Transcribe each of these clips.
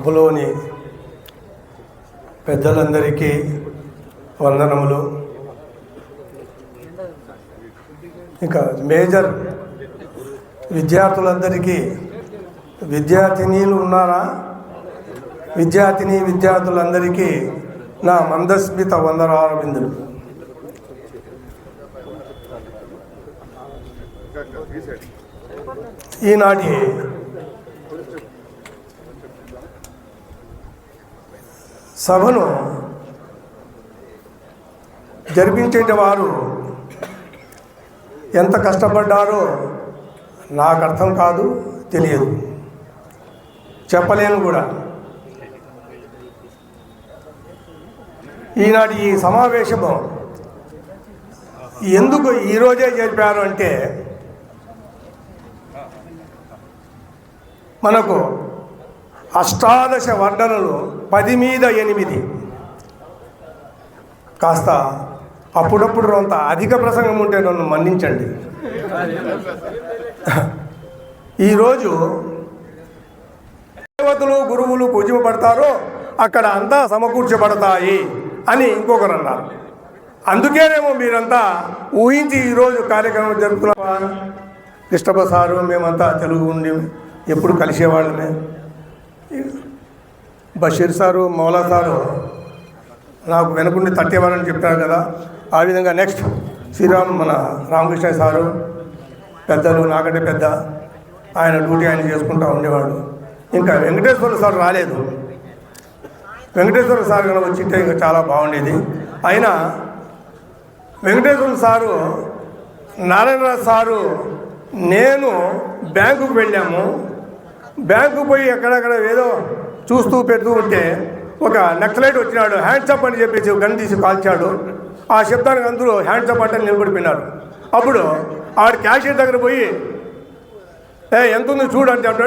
సభలోని పెద్దలందరికీ వందనములు. ఇంకా మేజర్ విద్యార్థులందరికీ విద్యార్థినీలు ఉన్నారా? విద్యార్థిని విద్యార్థులందరికీ నా మందస్మిత వందనారవిందులు ఈనాటి సభను జరిపించే వారు ఎంత కష్టపడ్డారో నాకు అర్థం కాదు తెలియదు. చెప్పలేను కూడా. ఈనాటి ఈ సమావేశము ఎందుకు ఈరోజే జరిపారు అంటే మనకు అష్టాదశ వర్ణనలు పది మీద ఎనిమిది. కాస్త అప్పుడప్పుడు అంత అధిక ప్రసంగం ఉంటే నన్ను మన్నించండి. ఈరోజు దేవతలు గురువులు పూజింపబడతారో అక్కడ అంతా సమకూర్చబడతాయి అని ఇంకొకరు అన్నారు. అందుకేనేమో మీరంతా ఊహించి ఈరోజు కార్యక్రమం జరుపుతున్నా కృష్ణప్ప సారు మేమంతా తెలుగు ఉండి ఎప్పుడు కలిసేవాళ్ళమే. బషీర్ సారు మౌలా సారు నాకు వెనకుండి తట్టేవారని చెప్పారు కదా. ఆ విధంగా నెక్స్ట్ శ్రీరామ్ మన రామకృష్ణ సారు పెద్దలు నాకంటే పెద్ద ఆయన డ్యూటీ ఆయన చేసుకుంటూ ఉండేవాడు. ఇంకా వెంకటేశ్వర సార్ రాలేదు. వెంకటేశ్వర సార్ కనుక వచ్చింటే ఇంకా చాలా బాగుండేది. అయినా వెంకటేశ్వర సారు నారాయణరావు సారు నేను బ్యాంకుకు వెళ్ళాము. బ్యాంకు పోయి ఎక్కడెక్కడ ఏదో చూస్తూ పెడుతూ ఉంటే ఒక నక్సలైట్ వచ్చినాడు హ్యాండ్సప్ అని చెప్పేసి గన్ తీసి కాల్చాడు. ఆ శబ్దానికి అందరూ హ్యాండ్సప్ అంటే నిలబడిపోయినారు. అప్పుడు ఆడ క్యాషియర్ దగ్గర పోయి ఏ ఎంత ఉంది చూడు అంటే అంటే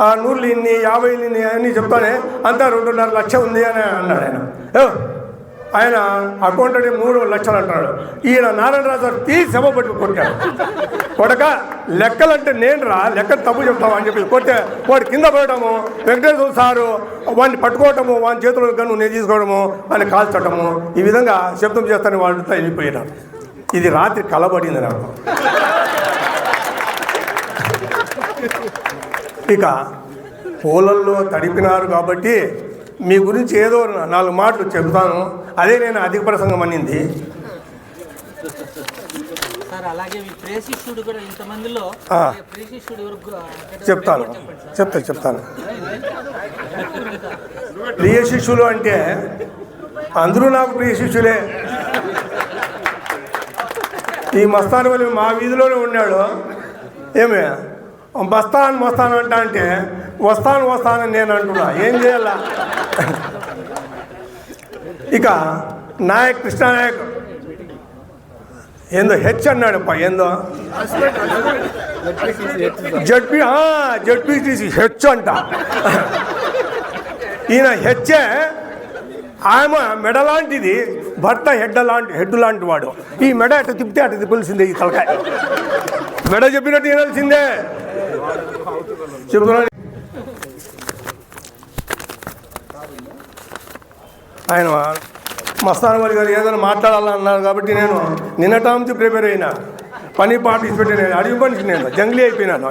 ఆ నూళ్ళు ఇన్ని యాభై ఇన్ని అన్నీ చెప్తానే అంతా రెండున్నర లక్ష ఉంది అని అన్నాడు ఆయన. ఏ, ఆయన అకౌంట్ అంటే మూడు లక్షలు అంటాడు. ఈయన నారాయణరాజు గారు తీసి సభ పట్టుకు కొట్టాడు. కొడక లెక్కలంటే నేను రా లెక్కలు తప్పు చెప్తావు అని చెప్పి కొట్టే వాడు కింద పడటము వెంకటేశ్వర సారు వాడిని పట్టుకోవటము వాని చేతుల్లో గన్ను నేను తీసుకోవడము అని కాల్చటము ఈ విధంగా శబ్దం చేస్తాను వాళ్ళతో వెళ్ళిపోయినారు ఇది రాత్రి కలబడింది నాకు. ఇక పూలల్లో తడిపినారు కాబట్టి మీ గురించి ఏదో నాలుగు మాటలు చెబుతాను. అదే నేను అధిక ప్రసంగం అనింది చెప్తాను. చెప్తా చెప్తాను. ప్రియ శిష్యులు అంటే అందరూ నాకు ప్రియ శిష్యులే. ఈ మస్తాన్ వల్లి మా వీధిలోనే ఉన్నాడు. ఏమి? బస్తాన్ మస్తాన్ అంటా అంటే వస్తాను వస్తానని నేను అంటున్నా. ఏం చేయాలా? ఇక నాయక్ కృష్ణానాయక్ ఏందో హెచ్ అన్నాడప్ప ఏందో? జడ్పీ జడ్పీటీసీ హెచ్ అంట. ఈయన హెచ్చే ఆమె మెడ లాంటిది భర్త హెడ్ లాంటి హెడ్ లాంటి వాడు. ఈ మెడ అటు తిప్పితే అటు తిప్పాల్సిందే ఈ తలకాయ. మెడ చెప్పినట్టు వినాల్సిందే చెబుతున్నాను ఆయన మస్తాన్ వారి గారు ఏదైనా మాట్లాడాలన్నారు కాబట్టి నేను నిన్నట నుంచి ప్రిపేర్ అయినా. పని పార్టిసిపేట్ నేను అడవి మనిషి నేను. జంగ్లీ అయిపోయినాను.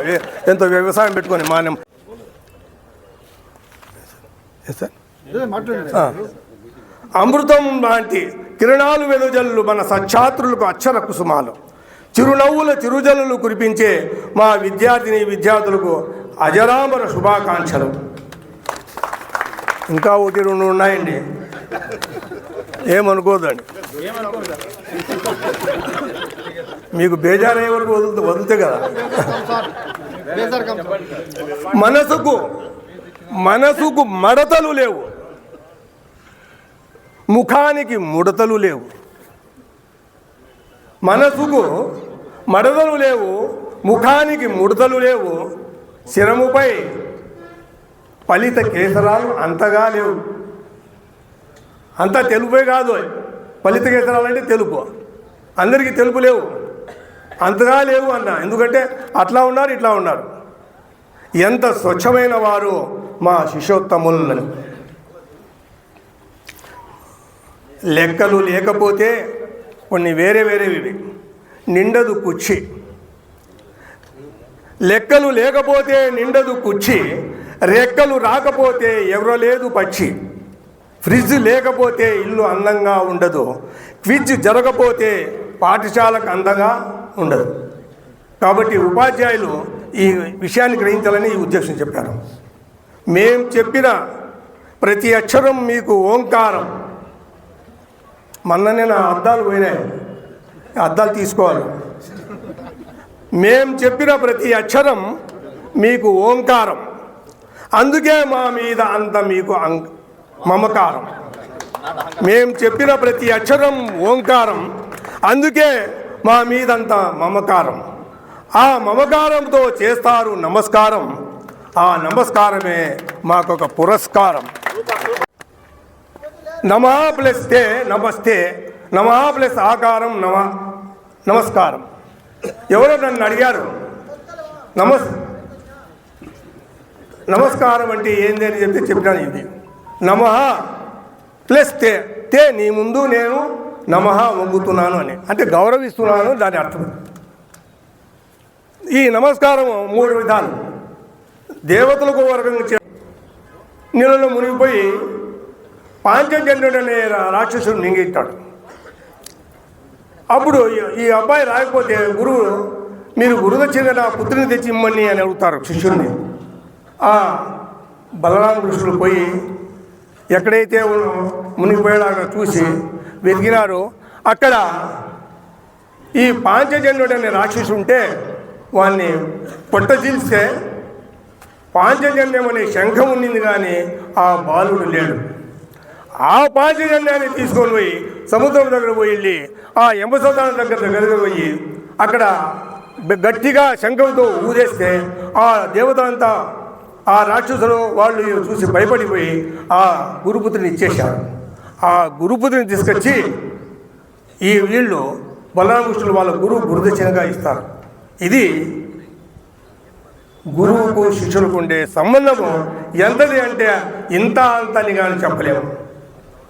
ఎంతో వ్యవసాయం పెట్టుకొని మాన్యం. అమృతం లాంటి కిరణాలు వెదజల్లు మన సఛాత్రులకు అక్షర కుసుమాలు. చిరునవ్వుల చిరుజల్లులు కురిపించే మా విద్యార్థిని విద్యార్థులకు అజరామర శుభాకాంక్షలు. ఇంకా ఒకటి రెండు ఉన్నాయండి. ఏమనుకోదండి? మీకు బేజారయ్యే వరకు వదులుతే వదిలితే కదా? మనసుకు మనసుకు మడతలు లేవు. ముఖానికి ముడతలు లేవు. మనసుకు మడతలు లేవు ముఖానికి ముడతలు లేవు. శిరముపై ఫలిత కేసరాలు అంతగా లేవు. అంతా తెలుపే కాదు ఫలిత తెలుపు. అందరికీ తెలుపు లేవు. అంతగా లేవు అన్న. ఎందుకంటే అట్లా ఉన్నారు ఇట్లా ఉన్నారు. ఎంత స్వచ్ఛమైన వారు మా శిష్యోత్తములను. లెక్కలు లేకపోతే కొన్ని వేరే వేరేవి నిండదు కుర్చీ. లెక్కలు లేకపోతే నిండదు కుర్చీ. రెక్కలు రాకపోతే ఎవరలేదు పక్షి. ఫ్రిడ్జ్ లేకపోతే ఇల్లు అందంగా ఉండదు. క్విజ్ జరగకపోతే పాఠశాలకు అందంగా ఉండదు. కాబట్టి ఉపాధ్యాయులు ఈ విషయాన్ని గ్రహించాలని ఈ ఉద్దేశం చెప్పారు. మేం చెప్పిన ప్రతి అక్షరం మీకు ఓంకారం. మొన్ననే నా అద్దాలు పోయినాయి. అద్దాలు తీసుకోవాలి. మేం చెప్పిన ప్రతి అక్షరం మీకు ఓంకారం. అందుకే మా మీద అంత మీకు అం- మమకారం. మేం చెప్పిన ప్రతి అక్షరం ఓంకారం. అందుకే మా మీదంతా మమకారం. ఆ మమకారంతో చేస్తారు నమస్కారం. ఆ నమస్కారమే మాకొక పురస్కారం. నమా ప్లస్ తే నమస్తే. నమా ప్లస్ ఆకారం నమ నమస్కారం. ఎవరో నన్ను అడిగారు నమస్ నమస్కారం అంటే ఏంది అని చెప్పి చెప్పినాను ఇది. నమ. ప్లస్ తే తే నీ ముందు నేను నమ వంగుతున్నాను అని. అంటే గౌరవిస్తున్నాను దాని అర్థం. ఈ నమస్కారం మూడు విధాలు. దేవతలకు ఒక నీళ్ళలో మునిగిపోయి పాంచజన్యుడు అనే రాక్షసుడు మింగిస్తాడు అప్పుడు ఈ- ఈ అబ్బాయి రాకపోతే గురువు మీరు గురుదక్షిణ నా పుత్రుని తెచ్చి ఇమ్మని అని అడుగుతారు శిష్యుడిని ఆ బలరామకృష్ణుడు పోయి ఎక్కడైతే మునిగిపోయాడో చూసి వెతికినారు అక్కడ ఈ పాంచజన్యుడు అనే రాక్షసు ఉంటే వాడిని పొట్టజీల్స్తే పాంచజన్యం అనే శంఖం ఉండింది కానీ ఆ బాలుడు లేడు. ఆ పాంచజన్యాన్ని తీసుకొని పోయి సముద్రం దగ్గర పోయి వెళ్ళి ఆ యమసోదానం దగ్గర దగ్గర పోయి అక్కడ గట్టిగా శంఖంతో ఊదేస్తే ఆ దేవత అంతా ఆ రాక్షసులు వాళ్ళు చూసి భయపడిపోయి ఆ గురుపుత్రిని ఇచ్చేశారు. ఆ గురుపుత్రిని తీసుకొచ్చి ఈ వీళ్ళు బలరామకృష్ణులు వాళ్ళ గురువు గురుదక్షిణగా ఇస్తారు. ఇది గురువుకు శిష్యులకు ఉండే సంబంధము. ఎంతది అంటే ఇంత అంతని కానీ చెప్పలేము.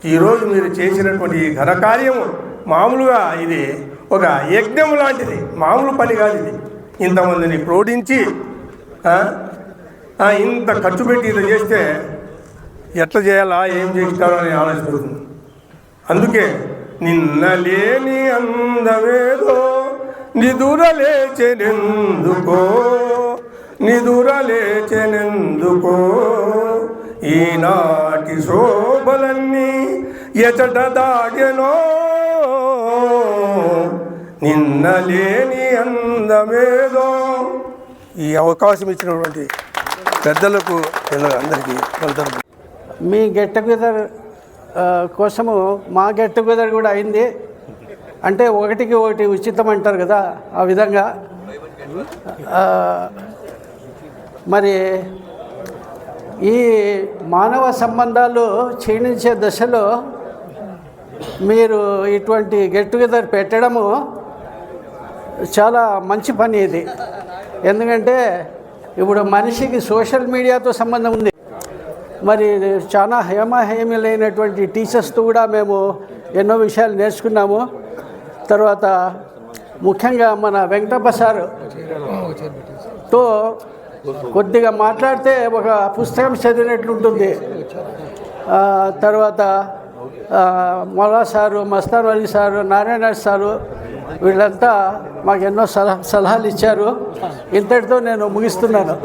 ఈరోజు మీరు చేసినటువంటి ఈ ఘనకార్యము మామూలుగా ఇది ఒక యజ్ఞం లాంటిది. మామూలు పని కాదు ఇది. ఇంతమందిని ప్రోడించి ఇంత ఖర్చు పెట్టి ఇది చేస్తే ఎట్లా చేయాలా ఏం చేస్తారో అని ఆలోచిస్తుంది. అందుకే నిన్న లేని అందమేదో నిదురలేచెనెందుకో నిదురలేచెనెందుకో ఈనాటి శోభలన్నీ ఎచట దాగెనో. నిన్న లేని అందమేదో ఈ అవకాశం ఇచ్చినటువంటి పెద్దలకు అందరికీ మీ గెట్ టుగెదర్ కోసము మా గెట్ టుగెదర్ కూడా అయింది. అంటే ఒకటికి ఒకటి ఉచితం అంటారు కదా ఆ విధంగా. మరి ఈ మానవ సంబంధాలు క్షీణించే దశలో మీరు ఇటువంటి గెట్ టుగెదర్ పెట్టడము చాలా మంచి పని ఇది. ఎందుకంటే ఇప్పుడు మనిషికి సోషల్ మీడియాతో సంబంధం ఉంది. మరి చాలా హేమహేమిలైనటువంటి టీచర్స్తో కూడా మేము ఎన్నో విషయాలు నేర్చుకున్నాము. తర్వాత ముఖ్యంగా మన వెంకటప్ప సార్తో కొద్దిగా మాట్లాడితే ఒక పుస్తకం చదివినట్లుంటుంది. ఉంటుంది తర్వాత Moula sir Mastan Ali sir Narayana sir వీళ్ళంతా మాకు ఎన్నో సలహా సలహాలు ఇచ్చారు. ఇంతటితో నేను ముగిస్తున్నాను.